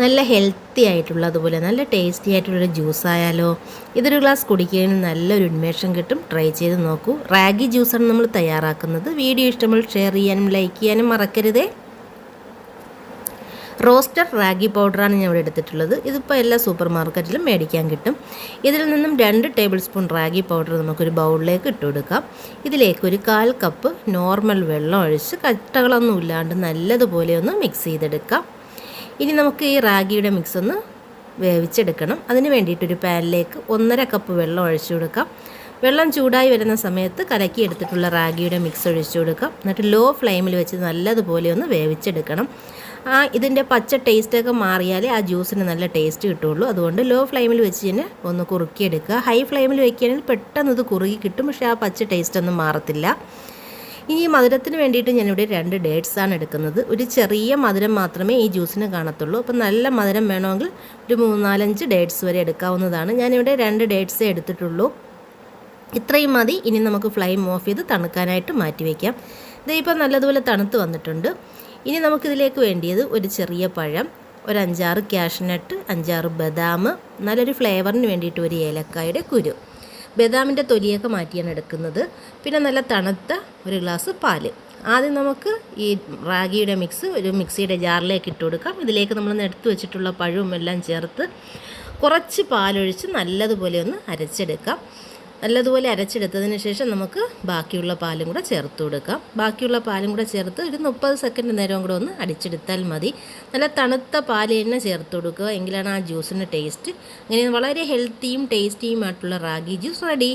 നല്ല ഹെൽത്തി ആയിട്ടുള്ള അതുപോലെ നല്ല ടേസ്റ്റി ആയിട്ടുള്ളൊരു ജ്യൂസ് ആയാലോ ഇതൊരു ഗ്ലാസ് കുടിക്കുന്നതിന് നല്ലൊരു ഉന്മേഷം കിട്ടും. ട്രൈ ചെയ്ത് നോക്കൂ. റാഗി ജ്യൂസാണ് നമ്മൾ തയ്യാറാക്കുന്നത്. വീഡിയോ ഇഷ്ടമുള്ള ഷെയർ ചെയ്യാനും ലൈക്ക് ചെയ്യാനും മറക്കരുതേ. റോസ്റ്റർ റാഗി പൗഡറാണ് ഞാൻ ഇവിടെ എടുത്തിട്ടുള്ളത്. ഇതിപ്പോൾ എല്ലാ സൂപ്പർ മാർക്കറ്റിലും മേടിക്കാൻ കിട്ടും. ഇതിൽ നിന്നും രണ്ട് ടേബിൾ സ്പൂൺ റാഗി പൗഡർ നമുക്കൊരു ബൗളിലേക്ക് ഇട്ട് കൊടുക്കാം. ഇതിലേക്ക് ഒരു കാൽ കപ്പ് നോർമൽ വെള്ളം ഒഴിച്ച് കട്ടകളൊന്നും ഇല്ലാണ്ട് നല്ലതുപോലെ ഒന്ന് മിക്സ് ചെയ്തെടുക്കാം. ഇനി നമുക്ക് ഈ റാഗിയുടെ മിക്സ് ഒന്ന് വേവിച്ചെടുക്കണം. അതിന് വേണ്ടിയിട്ടൊരു പാനിലേക്ക് ഒന്നര കപ്പ് വെള്ളം ഒഴിച്ചു കൊടുക്കാം. വെള്ളം ചൂടായി വരുന്ന സമയത്ത് കലക്കി എടുത്തിട്ടുള്ള റാഗിയുടെ മിക്സ് ഒഴിച്ചു കൊടുക്കാം. എന്നിട്ട് ലോ ഫ്ലെയിമിൽ വെച്ച് നല്ലതുപോലെ ഒന്ന് വേവിച്ചെടുക്കണം. ആ ഇതിന്റെ പച്ച ടേസ്റ്റൊക്കെ മാറിയാലേ ആ ജ്യൂസിന് നല്ല ടേസ്റ്റ് കിട്ടുള്ളൂ. അതുകൊണ്ട് ലോ ഫ്ലെയിമിൽ വെച്ച് തന്നെ ഒന്ന് കുറുക്കിയെടുക്കുക. ഹൈ ഫ്ലെയിമിൽ വയ്ക്കുകയാണെങ്കിൽ പെട്ടെന്ന് ഇത് കുറുകി കിട്ടും. പക്ഷേ ആ പച്ച ടേസ്റ്റ് ഒന്നും മാറത്തില്ല. ഇനി ഈ മധുരത്തിന് വേണ്ടിയിട്ട് ഞാനിവിടെ രണ്ട് ഡേറ്റ്സ് ആണ് എടുക്കുന്നത്. ഒരു ചെറിയ മധുരം മാത്രമേ ഈ ജ്യൂസിന് കാണത്തുള്ളൂ. അപ്പം നല്ല മധുരം വേണമെങ്കിൽ ഒരു മൂന്നാലഞ്ച് ഡേറ്റ്സ് വരെ എടുക്കാവുന്നതാണ്. ഞാനിവിടെ രണ്ട് ഡേറ്റ്സ് എടുത്തിട്ടുള്ളൂ. ഇത്രയും മതി. ഇനി നമുക്ക് ഫ്ലെയിം ഓഫ് ചെയ്ത് തണുക്കാനായിട്ട് മാറ്റി വയ്ക്കാം ഇതിപ്പോൾ നല്ലതുപോലെ തണുത്ത് വന്നിട്ടുണ്ട്. ഇനി നമുക്കിതിലേക്ക് വേണ്ടിയത് ഒരു ചെറിയ പഴം ഒരു അഞ്ചാറ് ക്യാഷ്നട്ട് അഞ്ചാറ് ബദാം നല്ലൊരു ഫ്ലേവറിന് വേണ്ടിയിട്ട് ഒരു ഏലക്കായുടെ കുരു. ബദാമിന്റെ തൊലിയൊക്കെ മാറ്റിയാണ് എടുക്കുന്നത്. പിന്നെ നല്ല തണുത്ത ഒരു ഗ്ലാസ് പാൽ. ആദ്യം നമുക്ക് ഈ റാഗിയുടെ മിക്സ് ഒരു മിക്സിയുടെ ജാറിലേക്ക് ഇട്ട് കൊടുക്കാം. ഇതിലേക്ക് നമ്മൾ എടുത്തു വെച്ചിട്ടുള്ള പഴവും എല്ലാം ചേർത്ത് കുറച്ച് പാലൊഴിച്ച് നല്ലതുപോലെ ഒന്ന് അരച്ചെടുക്കാം. നല്ലതുപോലെ അരച്ചെടുത്തതിന് ശേഷം നമുക്ക് ബാക്കിയുള്ള പാലും കൂടെ ചേർത്ത് കൊടുക്കാം. ബാക്കിയുള്ള പാലും കൂടെ ചേർത്ത് ഒരു മുപ്പത് സെക്കൻഡ് നേരം കൂടെ ഒന്ന് അടിച്ചെടുത്താൽ മതി. നല്ല തണുത്ത പാൽ തന്നെ ചേർത്ത് കൊടുക്കുക. എങ്കിലാണ് ആ ജ്യൂസിന്റെ ടേസ്റ്റ് അങ്ങനെ വളരെ ഹെൽത്തിയും ടേസ്റ്റിയും ആയിട്ടുള്ള റാഗി ജ്യൂസ് റെഡി